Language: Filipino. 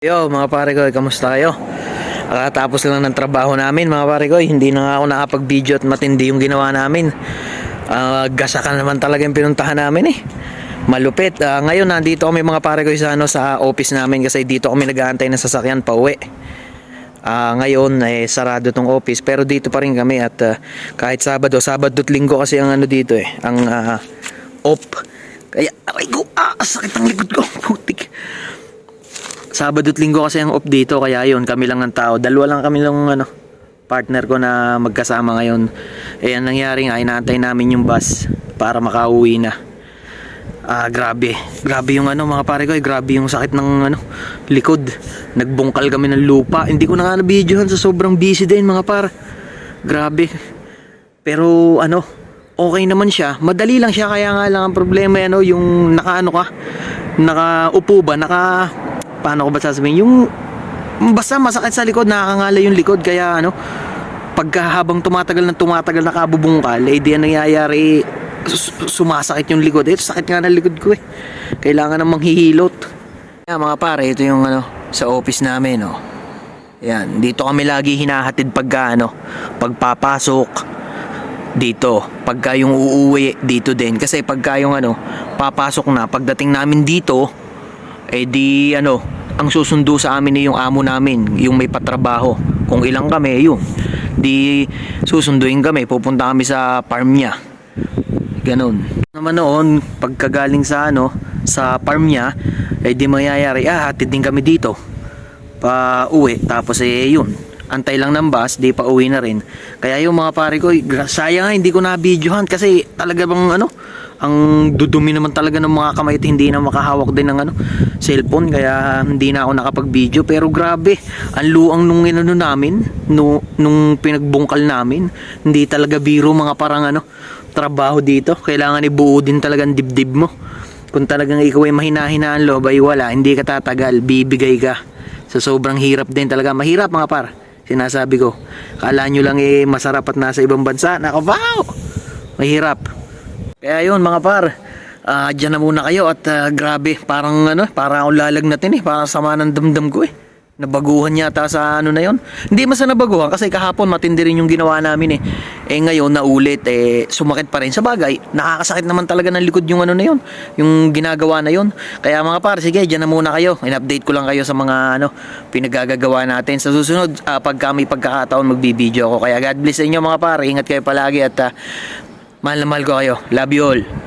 Yo mga pare ko, kamusta kayo? Kakatapos lang ng trabaho namin mga pare ko, hindi na ako nakapag-video at matindi yung ginawa namin. Ah, gasakan naman talaga yung pinuntahan namin eh. Malupit. Ah, ngayon nandito kami mga pare ko sa, ano, sa office namin kasi dito kami nag-aantay ng sasakyan pa uwi. Ah, ngayon eh sarado tong office pero dito pa rin kami at ah, kahit Sabado, Sabado at Linggo kasi ang ano dito eh, ang ah, op. Kaya aray ko, ah, sakit ang likod ko. Putik. Sabado at Linggo kasi ang off dito kaya yun kami lang ng tao. Dalawa lang kami lang ano partner ko na magkasama ngayon. Eh ang nangyari nga inaantay namin yung bus para makauwi na. Ah grabe. Grabe yung ano mga pare ko, eh, grabe yung sakit ng ano likod. Nagbungkal kami ng lupa. Hindi ko na nga na-videohan sa sobrang busy din mga par. Grabe. Pero ano, okay naman siya. Madali lang siya kaya nga lang ang problema eh, ano yung nakaano ka, nakaupo ba, naka paano ko ba sasabihin yung basta masakit sa likod, nakakangala yung likod kaya ano pagka habang tumatagal ng tumatagal nakabubungkal, eh di ang nangyayari sumasakit yung likod. Eh, sakit nga ng likod ko eh. Kailangan ng manghihilot. Yan mga pare, ito yung ano sa office namin, oh. Yan, dito kami lagi hinahatid pagka ano, pagpapasok dito. Pagka yung uuwi dito din kasi pagka yung ano, papasok na pagdating namin dito eh di ano, ang susundo sa amin ni yung amo namin, yung may patrabaho. Kung ilang kami, yun. Di susunduin kami, pupunta kami sa farm niya. Ganun. Naman noon, pagkagaling sa ano, sa farm niya, eh di mangyayari, ah, hatid din kami dito. Pa uwi, tapos eh yun. Antay lang ng bus, di pa uwi na rin. Kaya yung mga pare ko, eh, sayang nga hindi ko na videohan kasi talaga bang ano, ang dudumi naman talaga ng mga kamay at hindi na makahawak din ng ano, cellphone. Kaya hindi na ako nakapag-video. Pero grabe ang luang nung inano namin no, nung pinagbungkal namin hindi talaga biro mga parang ano trabaho dito. Kailangan ibuo din talaga ang dibdib mo. Kung talagang ikaw ay mahina-hinaan loob ay wala hindi ka tatagal bibigay ka. Sa sobrang hirap din talaga. Mahirap mga par sinasabi ko kala nyo lang eh masarap at nasa ibang bansa. Nako wow! Mahirap. Kaya yun mga par, ah dyan na muna kayo at ah, grabe, parang ano, parang ako lalagnatin eh, parang sama ng damdam ko eh. Nabaguhan yata sa ano na yon. Hindi man sa nabaguhan kasi kahapon matindi rin yung ginawa namin eh. Eh ngayon naulit eh sumakit pa rin sa bagay. Nakakasakit naman talaga ng likod yung ano na yon, yung ginagawa na yon. Kaya mga par, sige, dyan na muna kayo. In-update ko lang kayo sa mga ano pinagagagawa natin. Sa susunod, ah, pagka may pagkakataon magbibideo ako. Kaya God bless sa inyo mga par. Ingat kayo palagi at ah, Mahal na mahal ko kayo. Love you all.